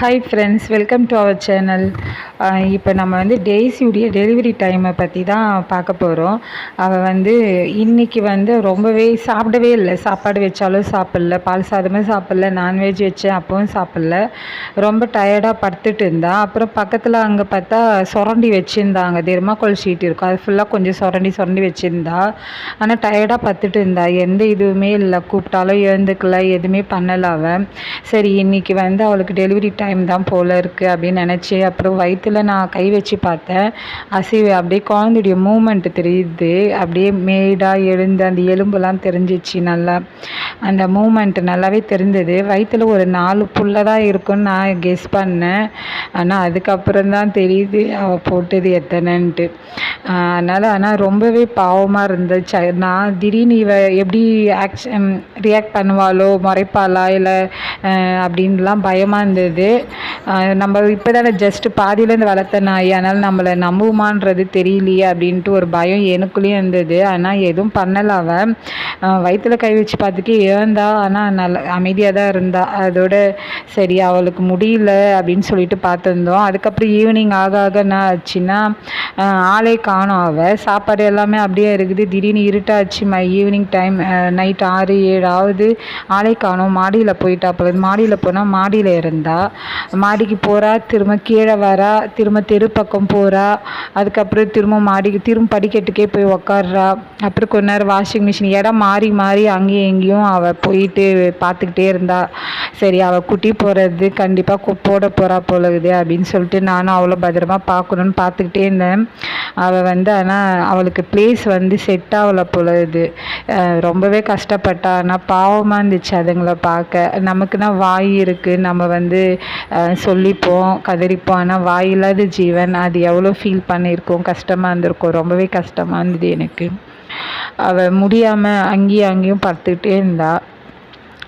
Hi friends welcome to our channel இப்போ நம்ம வந்து டெய்ஸியுடைய டெலிவரி டைமை பற்றி தான் பார்க்க போகிறோம் அவள் வந்து இன்றைக்கி வந்து ரொம்பவே சாப்பிடவே இல்லை. சாப்பாடு வச்சாலும் சாப்பிடல. பால் சாதமே சாப்பிடல. நான்வெஜ் வச்சேன் அப்பவும் சாப்பிடல. ரொம்ப டயர்டாக படுத்துட்டு இருந்தா. அப்புறம் பக்கத்தில் அங்கே பார்த்தா சுரண்டி வச்சுருந்தாங்க. தெர்மாக்கோல் ஷீட் இருக்கும். அது ஃபுல்லாக கொஞ்சம் சுரண்டி சுரண்டி வச்சுருந்தா. ஆனால் டயர்டாக படுத்துட்டு இருந்தா. எந்த இதுவுமே இல்லை. கூப்பிட்டாலும் எழுந்துக்கல. எதுவுமே பண்ணலை அவள் சரி இன்றைக்கி வந்து அவளுக்கு டெலிவரி டைம் தான் போல் இருக்குது அப்படின்னு நினச்சி அப்புறம் வயிற்றில் நான் கை வச்சு பார்த்தேன். அசைவு அப்படியே குழந்தையுடைய மூமெண்ட்டு தெரியுது. அப்படியே மேடாக எழுந்து அந்த எலும்புலாம் தெரிஞ்சிச்சு நல்லா. அந்த மூமெண்ட்டு நல்லாவே தெரிந்தது. வயிற்றில் ஒரு நாலு புள்ள தான் இருக்குன்னு நான் கெஸ் பண்ணேன். ஆனால் அதுக்கப்புறம் தான் தெரியுது அவள் போட்டது எத்தனைன்ட்டு. அதனால் ஆனால் ரொம்பவே பாவமாக இருந்துச்சு. நான் திடீர்னு இவ எப்படி ஆக்ஷன் ரியாக்ட் பண்ணுவாளோ முறைப்பாளா இல்லை அப்படின்லாம் பயமாக இருந்தது. நம்ம இப்போ தானே ஜஸ்ட்டு பாதியிலேருந்து வளர்த்த நாய் அதனால் நம்மளை நம்புமான்றது தெரியலையே அப்படின்ட்டு ஒரு பயம் எனக்குள்ளேயும் இருந்தது. ஆனால் எதுவும் பண்ணலை அவன் வயிற்றில் கை வச்சு பார்த்துட்டு இழந்தா ஆனால் நல்ல அமைதியாக தான் இருந்தா. அதோட சரி அவளுக்கு முடியல அப்படின்னு சொல்லிட்டு பார்த்துருந்தோம். அதுக்கப்புறம் ஈவினிங் ஆக ஆக என்ன ஆச்சுன்னா ஆளே காணும் அவள் சாப்பாடு எல்லாமே அப்படியே இருக்குது. திடீர்னு இருட்டாச்சு. மை ஈவினிங் டைம் நைட் ஆறு ஏழு ஆகுது ஆளே காணும். மாடியில் போயிட்டா போல மாடியில் போனால் மாடியில் இருந்தா. மாடிக்கு போகிறா திரும்ப கீழே வரா திரும்ப தெரு பக்கம் போகிறா அதுக்கப்புறம் திரும்ப மாடிக்கு திரும்ப படிக்கட்டுக்கே போய் உக்காடுறா அப்புறம் கொஞ்ச நேரம் வாஷிங் மிஷின் இடம் மாறி மாறி அங்கேயும் எங்கேயும் அவள் போயிட்டு பார்த்துக்கிட்டே இருந்தா. சரி அவள் குட்டி போகிறது கண்டிப்பாக போட போகிறா போலகுது அப்படின்னு சொல்லிட்டு நானும் அவ்வளோ பத்திரமா பார்க்கணுன்னு பார்த்துக்கிட்டே இருந்தேன். அவள் வந்து ஆனால் அவளுக்கு ப்ளேஸ் வந்து செட் ஆகலை போலகுது ரொம்பவே கஷ்டப்பட்டா. ஆனால் பாவமாக இருந்துச்சு அதுங்களை பார்க்க. நமக்குன்னா வாய் இருக்குது நம்ம வந்து சொல்லிப்போம் கதறிப்போம். ஆனால் வாயில்லாத ஜீவன் அது எவ்வளோ ஃபீல் பண்ணியிருக்கோம்? கஷ்டமாக இருந்திருக்கும். ரொம்பவே கஷ்டமாக இருந்தது எனக்கு. அவள் முடியாமல் அங்கேயும் அங்கேயும் பார்த்துக்கிட்டே இருந்தா.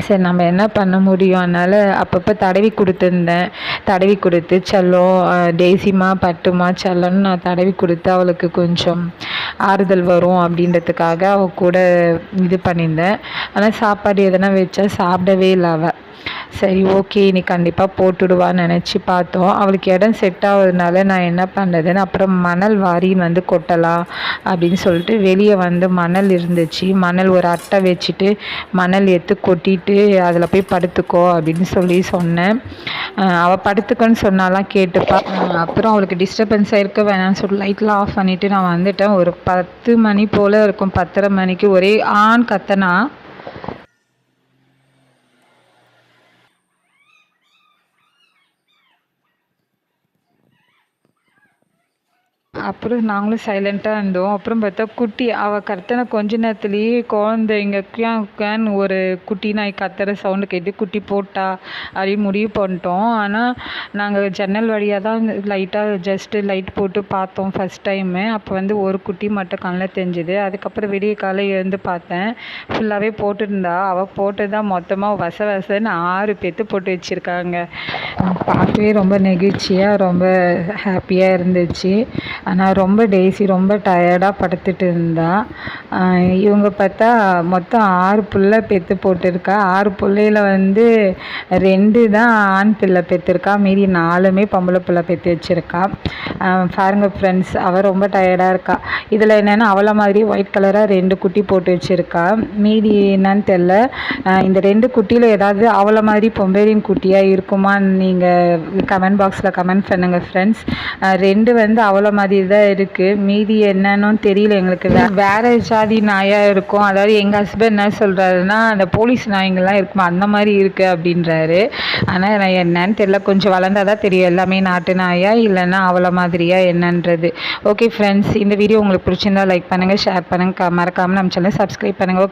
சரி நம்ம என்ன பண்ண முடியும்? அதனால் அப்பப்போ தடவி கொடுத்துருந்தேன். தடவி கொடுத்து செல்லம் டெய்ஸிமா பட்டுமா செல்லம்னு நான் தடவி கொடுத்து அவளுக்கு கொஞ்சம் ஆறுதல் வரும் அப்படின்றதுக்காக அவள் கூட இது பண்ணியிருந்தேன். ஆனால் சாப்பாடு எதனா வச்சா சாப்பிடவே இல்லை அவள் சரி ஓகே நீ கண்டிப்பாக போட்டுடுவான்னு நினச்சி பார்த்தோம். அவளுக்கு இடம் செட் ஆகுறதுனால நான் என்ன பண்ணதுன்னு அப்புறம் மணல் வாரி வந்து கொட்டலாம் அப்படின்னு சொல்லிட்டு வெளியே வந்து மணல் இருந்துச்சு. மணல் ஒரு அட்டை வச்சுட்டு மணல் எடுத்து கொட்டிட்டு அதில் போய் படுத்துக்கோ அப்படின்னு சொல்லி சொன்னேன். அவள் படுத்துக்கோன்னு சொன்னாலாம் கேட்டுப்பா. அப்புறம் அவளுக்கு டிஸ்டர்பன்ஸாக இருக்க வேணாம்னு சொல்லி லைட்லாம் ஆஃப் பண்ணிவிட்டு நான் வந்துட்டேன். ஒரு பத்து மணி போல் இருக்கும். பத்தரை மணிக்கு ஒரே ஆண் கத்தனா அப்புறம் நாங்களும் சைலண்ட்டாக இருந்தோம். அப்புறம் பார்த்தா குட்டி அவள் கத்தின கொஞ்ச நேரத்துலேயே குழந்தைங்க கியான் கியான் ஒரு குட்டி நாய் கத்துற சவுண்டு கேட்டு குட்டி போட்டா அப்படின்னு முடிவு பண்ணிட்டோம். ஆனால் நாங்கள் ஜன்னல் வழியாக தான் லைட்டாக ஜஸ்ட்டு லைட் போட்டு பார்த்தோம் ஃபஸ்ட் டைமு அப்போ வந்து ஒரு குட்டி மட்டும் கண்ணில் தெரிஞ்சுது. அதுக்கப்புறம் விடிய காலை எழுந்து பார்த்தேன். ஃபுல்லாகவே போட்டுருந்தா. அவள் போட்டு தான் மொத்தமாக வச வசன்னு ஆறு பேத்து போட்டு வச்சுருக்காங்க. பார்க்கவே ரொம்ப நெகிழ்ச்சியாக ரொம்ப ஹாப்பியாக இருந்துச்சு. ஆனால் ரொம்ப டெய்ஸி ரொம்ப டயர்டாக படுத்துட்டு இருந்தா. இவங்க பார்த்தா மொத்தம் ஆறு பிள்ளை பெற்று போட்டிருக்கா. ஆறு பிள்ளையில் வந்து ரெண்டு தான் ஆண் பிள்ளை பெற்றிருக்கா மீதி நாலுமே பொம்பளை பிள்ளை பெற்று வச்சுருக்கா. பாருங்க ஃப்ரெண்ட்ஸ் அவள் ரொம்ப டயர்டாக இருக்கா. இதில் என்னென்னா அவளை மாதிரி ஒயிட் கலராக ரெண்டு குட்டி போட்டு வச்சுருக்கா. மீதி என்னன்னு தெரில இந்த ரெண்டு குட்டியில் ஏதாவது அவளை மாதிரி பொம்பேரின் குட்டியாக இருக்குமான்னு நீங்கள் கமெண்ட் பாக்ஸில் கமெண்ட் பண்ணுங்கள் ஃப்ரெண்ட்ஸ் ரெண்டு வந்து அவளை மாதிரி தான் இருக்குது மீதி என்னன்னு தெரியல எங்களுக்கு. வேறு ஜாதி நாயாக இருக்கும். அதாவது எங்கள் ஹஸ்பண்ட் என்ன சொல்கிறாருன்னா அந்த போலீஸ் நாய்ங்கள்லாம் இருக்குமா அந்த மாதிரி இருக்குது அப்படின்றாரு. ஆனால் நான் என்னன்னு தெரியல. கொஞ்சம் வளர்ந்தா தான் தெரியும். எல்லாமே நாட்டு நாயா இல்லைன்னா அவளை மாதிரியா என்னன்றது. ஓகே ஃப்ரெண்ட்ஸ் இந்த வீடியோ உங்களுக்கு பிடிச்சிருந்தா லைக் பண்ணுங்கள் ஷேர் பண்ணுங்கள் மறக்காமல் நம்ம சேனல் சப்ஸ்கிரைப் பண்ணுங்கள் ஓகே